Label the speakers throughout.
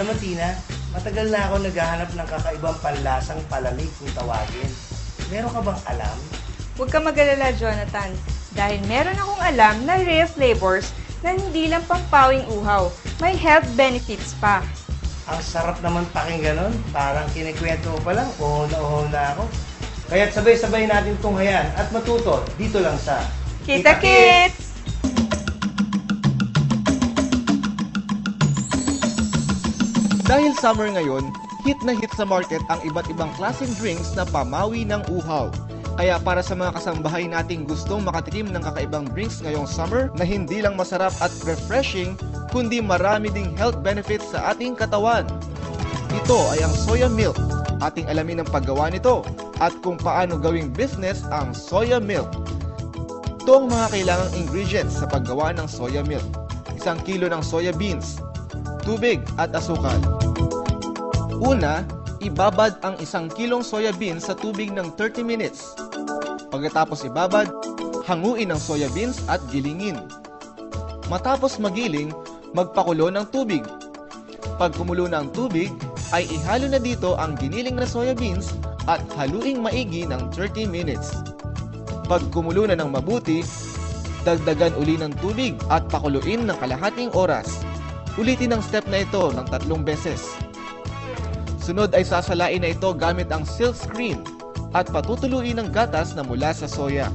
Speaker 1: Alam mo, Tina, matagal na ako naghahanap ng kakaibang panlasang palamig kung tawagin. Meron ka bang alam?
Speaker 2: Huwag ka mag-alala, Jonathan. Dahil meron akong alam na rare flavors na hindi lang pampawing uhaw. May health benefits pa.
Speaker 1: Ang sarap naman pakinggan nun. Parang kinikwento ko pa lang, uho na uho na ako. Kaya't sabay-sabay natin tunghayan at matuto dito lang sa
Speaker 2: Kita Kits!
Speaker 3: Dahil summer ngayon, hit na hit sa market ang iba't ibang klaseng drinks na pamawi ng uhaw. Kaya para sa mga kasambahay nating gustong makatikim ng kakaibang drinks ngayong summer na hindi lang masarap at refreshing, kundi marami ding health benefits sa ating katawan. Ito ay ang soya milk. Ating alamin ang paggawa nito at kung paano gawing business ang soya milk. Ito ang mga kailangang ingredients sa paggawa ng soya milk. Isang kilo ng soya beans, tubig at asukal. Una, ibabad ang isang kilong soya beans sa tubig ng 30 minutes. Pagkatapos ibabad, hanguin ang soya beans at gilingin. Matapos magiling, magpakulo ng tubig. Pag kumulo na ang tubig, ay ihalo na dito ang giniling na soya beans at haluing maigi ng 30 minutes. Pag kumulo na ng mabuti, dagdagan uli ng tubig at pakuluin ng kalahating oras. Ulitin ang step na ito ng tatlong beses. Sunod ay sasalain na ito gamit ang silk screen at patutuluin ng gatas na mula sa soya.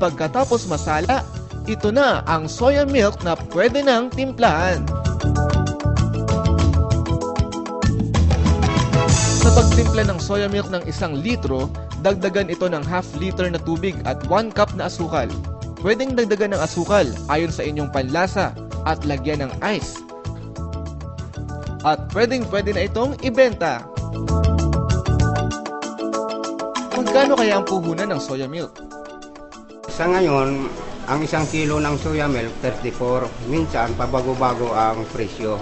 Speaker 3: Pagkatapos masala, ito na ang soya milk na pwede nang timplahan. Sa pagtimpla ng soya milk ng isang litro, dagdagan ito ng half liter na tubig at 1 cup na asukal. Pwedeng dagdagan ng asukal ayon sa inyong panlasa at lagyan ng ice. At pwedeng pwede na itong ibenta. Magkano kaya ang puhunan ng soya milk?
Speaker 4: Sa ngayon, ang isang kilo ng soya milk, 34. Minsan, pabago-bago ang presyo.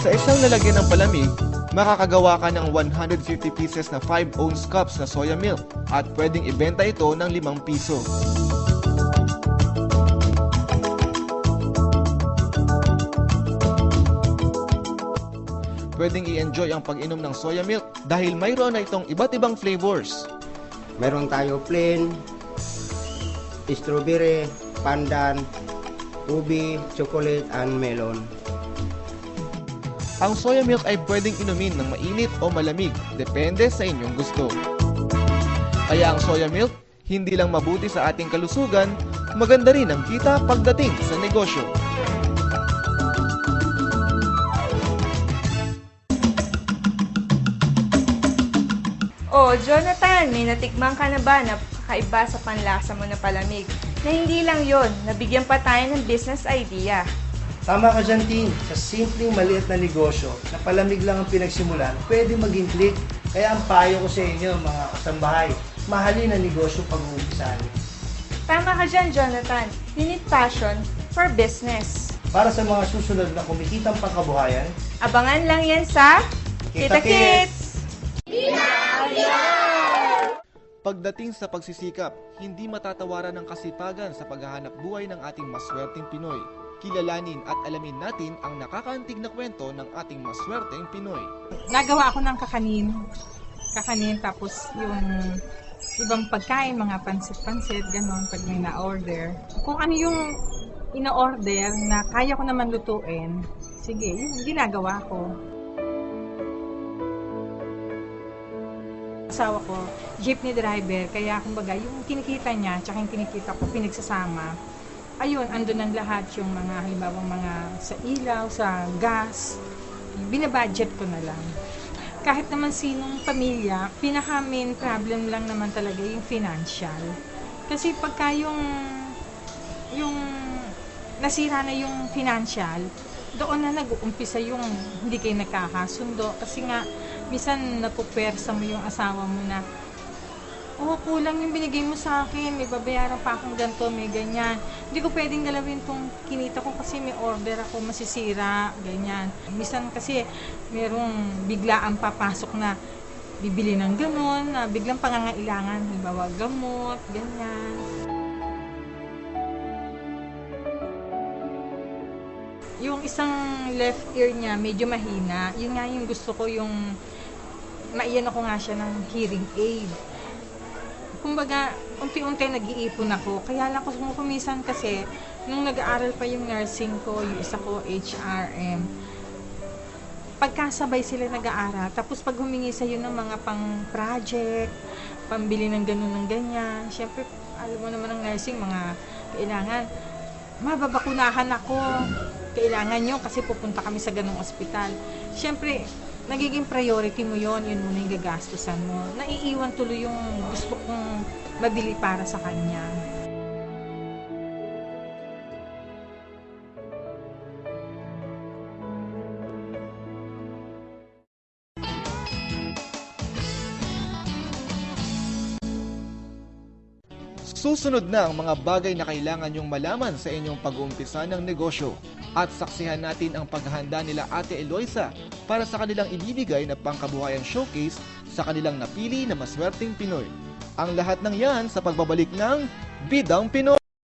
Speaker 3: Sa isang lalagyan ng palamig, makakagawa ka ng 150 pieces na 5 ounce cups na soya milk at pwedeng ibenta ito ng 5 piso. Pwedeng i-enjoy ang pag-inom ng soya milk dahil mayroon na itong iba't ibang flavors.
Speaker 4: Meron tayo plain, strawberry, pandan, ubi, chocolate, and melon.
Speaker 3: Ang soya milk ay pwedeng inumin ng mainit o malamig, depende sa inyong gusto. Kaya ang soya milk, hindi lang mabuti sa ating kalusugan, maganda rin ang kita pagdating sa negosyo.
Speaker 2: Oh, Jonathan, may natikman ka na ba na kakaiba sa panlasa mo na palamig? Na hindi lang yon, nabigyan pa tayo ng business idea.
Speaker 1: Tama ka dyan, Tin. Sa simpleng maliit na negosyo, na palamig lang ang pinagsimulan, pwede maging click. Kaya ang payo ko sa inyo, mga kasambahay, mahalin ang negosyo pag-uumpisan.
Speaker 2: Tama ka dyan, Jonathan. You need passion for business.
Speaker 1: Para sa mga susunod na kumikitang pangkabuhayan,
Speaker 2: Abangan lang yan sa
Speaker 1: Kita
Speaker 2: Kita!
Speaker 1: Kits!
Speaker 3: Pagdating sa pagsisikap, hindi matatawaran ng kasipagan sa paghahanap buhay ng ating maswerteng Pinoy. Kilalanin at alamin natin ang nakakaantig na kwento ng ating maswerteng Pinoy.
Speaker 5: nagawa ako ng kakanin. Kakanin, tapos yung ibang pagkain, mga pansit-pansit, ganon, pag may na-order. Kung ano yung ina-order na kaya ko naman lutuin, sige, yun ginagawa ko. Asawa ko, jeepney driver, kaya kumbaga yung kinikita niya, tsaka yung kinikita ko, pinagsasama, ayun, andun ang lahat yung mga, halimbawa mga sa ilaw, sa gas, binabudget ko na lang. Kahit naman sinong pamilya, pinaka main problem lang naman talaga yung financial. Kasi pagka yung, yung nasira na yung financial, doon na nag-uumpisa yung hindi kayo nagkakasundo. Kasi nga, minsan napupersa mo yung asawa mo na, oh, kulang yung binigay mo sa akin, may babayaran pa akong ganito, may ganyan. Hindi ko pwedeng galawin tong kinita ko kasi may order ako masisira, ganyan. Minsan kasi merong biglaan papasok na bibili ng ganun, na biglang pangangailangan, halimbawa gamot, ganyan. yung isang left ear niya medyo mahina. Yun nga yung gusto ko yung maiyan ako nga siya ng hearing aid. Kumbaga, unti-unti nag-iipon ako. Kaya lang ko kumisan kasi nung nag-aaral pa yung nursing ko, yung isa ko HRM, pagkasabay sila nag-aaral, tapos pag humingi sa'yo ng mga pang-project, pambili ng ganun ng ganyan, syempre, alam mo naman ng nursing, mga kailangan, mababakunahan ako, kailangan nyo kasi pupunta kami sa ganung ospital. Syempre, nagiging priority mo yon yun muna yung gagastusan mo. Naiiwan tuloy yung gusto kong mabili para sa kanya.
Speaker 3: Susunod na ang mga bagay na kailangan nyong malaman sa inyong pag-uumpisa ng negosyo at saksihan natin ang paghahanda nila Ate Eloisa para sa kanilang ibibigay na pangkabuhayan showcase sa kanilang napili na maswerteng Pinoy. Ang lahat ng yan sa pagbabalik ng Bidang Pinoy!